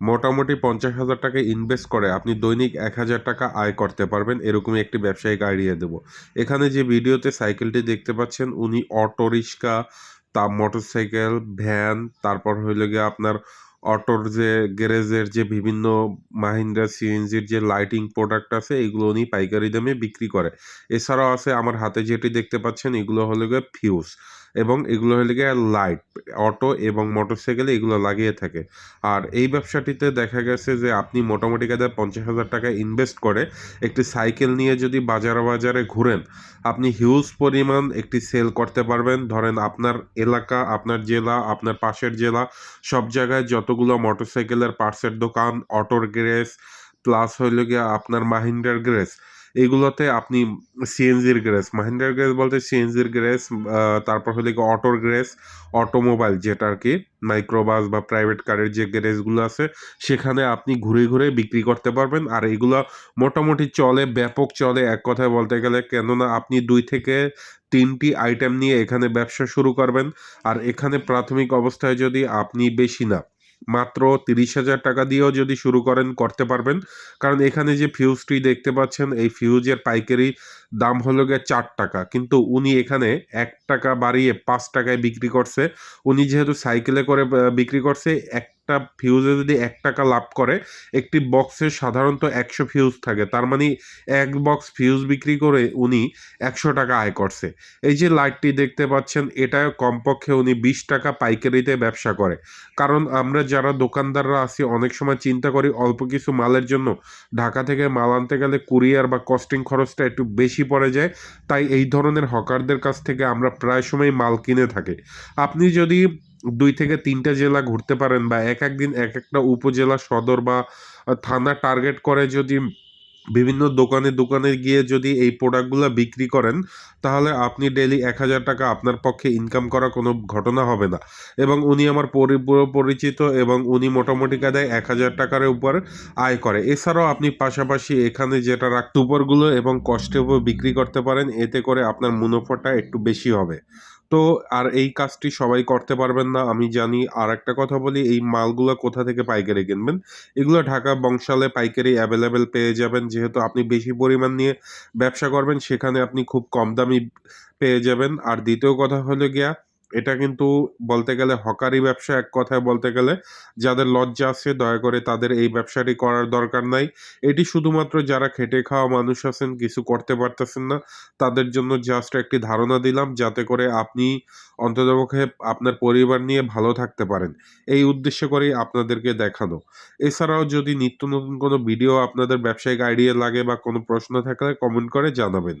মোটামুটি পঞ্চাশ হাজার টাকা ইনভেস্ট করে আপনি দৈনিক এক হাজার টাকা আয় করতে পারবেন, এরকমই একটি ব্যবসায়িক আইডিয়া দেব। এখানে যে ভিডিওতে সাইকেলটি দেখতে পাচ্ছেন, উনি অটো, রিক্সা, তা মোটরসাইকেল ভ্যান তারপর হইল গিয়ে আপনার অটোর যে গ্যারেজের যে বিভিন্ন মাহিন্দ্রা সিএনজির যে লাইটিং প্রোডাক্ট আছে, এগুলো উনি পাইকারি দামে বিক্রি করে। এছাড়াও আছে আমার হাতে যেটি দেখতে পাচ্ছেন, এগুলো হলো গিয়ে ফিউজ এবং এগুলো হলো গিয়ে লাইট অটো এবং মোটরসাইকেলে এগুলো লাগিয়ে থাকে। আর এই ব্যবসাটিতে দেখা গেছে যে আপনি মোটামুটি কায়দায় পঞ্চাশ হাজার টাকা ইনভেস্ট করে একটি সাইকেল নিয়ে যদি বাজারে বাজারে ঘুরেন, আপনি হিউজ পরিমাণ একটি সেল করতে পারবেন। ধরেন আপনার এলাকা, আপনার জেলা, আপনার পাশের জেলা, সব জায়গায় যতগুলো মোটরসাইকেলের পার্টসের দোকান, অটোর গ্যারেজ, প্লাস হইল গিয়ে আপনার মাহিন্দ্রার গ্যারেজ। এইগুলোতে আপনি সিএনজির গ্যারেজ, মাহিন্দ্রার গ্যারেজ বলতে সিএনজির গ্যারেজ তারপর হলে গিয়ে অটোর গ্যারেজ, অটোমোবাইল যেটা আর কি, মাইক্রোবাস বা প্রাইভেট কারের যে গ্যারেজগুলো আছে, সেখানে আপনি ঘুরে ঘুরে বিক্রি করতে পারবেন। আর এগুলো মোটামুটি চলে, ব্যাপক চলে এক কথায় বলতে গেলে, কেননা আপনি দুই থেকে তিনটি আইটেম নিয়ে এখানে ব্যবসা শুরু করবেন। আর এখানে প্রাথমিক অবস্থায় যদি আপনি বেশি না মাত্র তিরিশ হাজার টাকা দিয়েও যদি শুরু করেন, করতে পারবেন। কারণ এখানে যে ফিউজটি দেখতে পাচ্ছেন, এই ফিউজের পাইকারি দাম হলো গিয়ে চার টাকা। কিন্তু উনি এখানে এক টাকা বাড়িয়ে পাঁচ টাকায় বিক্রি করছে। উনি যেহেতু সাইকেলে করে বিক্রি করছে একটা ফিউজে যদি এক টাকা লাভ করে, একটি বক্সে সাধারণত একশো ফিউজ থাকে। তার মানে এক বক্স ফিউজ বিক্রি করে উনি একশো টাকা আয় করছে। এই যে লাইটটি দেখতে পাচ্ছেন, এটা কমপক্ষে উনি বিশ টাকা পাইকারিতে ব্যবসা করে। কারণ আমরা যারা দোকানদাররা আছি, অনেক সময় চিন্তা করি অল্প কিছু মালের জন্য। ঢাকা থেকে মাল আনতে গেলে কুরিয়ার বা কস্টিং খরচটা একটু বেশি পড়ে যায়। তাই এই ধরনের হকারদের কাছ থেকে আমরা প্রায় সময় মাল কিনে থাকি। আপনি যদি দুই থেকে তিনটা জেলা ঘুরতে পারেন বা এক একদিন এক একটা উপজেলা, সদর বা থানা টার্গেট করে যদি বিভিন্ন দোকানে দোকানে গিয়ে যদি এই প্রোডাক্টগুলো বিক্রি করেন, তাহলে আপনি ডেলি এক হাজার টাকা আপনার পক্ষে ইনকাম করা কোনো ঘটনা হবে না। এবং উনি আমার পরি- পুরো পরিচিত এবং উনি মোটামুটি কাদায় এক হাজার টাকার উপর আয় করে। এছাড়াও আপনি পাশাপাশি এখানে যেটা রাখতে উপরগুলো এবং উপর বিক্রি করতে পারেন, এতে করে আপনার মুনাফাটা একটু বেশি হবে। তো আর এই কাজটি সবাই করতে পারবেন না। আমি জানি আর একটা কথা বলি, এই মালগুলো কোথা থেকে পাইকারি কিনবেন? এগুলো ঢাকা বংশালে পাইকারি অ্যাভেলেবেল পেয়ে যাবেন। যেহেতু আপনি বেশি পরিমাণ নিয়ে ব্যবসা করবেন, সেখানে আপনি খুব কম দামি পেয়ে যাবেন। আর দ্বিতীয় কথা হলো গিয়া এটা কিন্তু বলতে গেলে হকারি ব্যবসা এক কথায় বলতে গেলে যাদের লজ্জা আছে, দয়া করে তাদের এই ব্যবসাটি করার দরকার নাই। এটি শুধুমাত্র যারা খেটে খাওয়া মানুষ আছেন, কিছু করতে পারতেছেন না, তাদের জন্য জাস্ট একটি ধারণা দিলাম যাতে করে আপনি অন্ততপক্ষে আপনার পরিবার নিয়ে ভালো থাকতে পারেন। এই উদ্দেশ্য করেই আপনাদেরকে দেখানো। এছাড়াও যদি নিত্য নতুন কোনো ভিডিও আপনাদের ব্যবসায়িক আইডিয়া লাগে বা কোনো প্রশ্ন থাকলে কমেন্ট করে জানাবেন।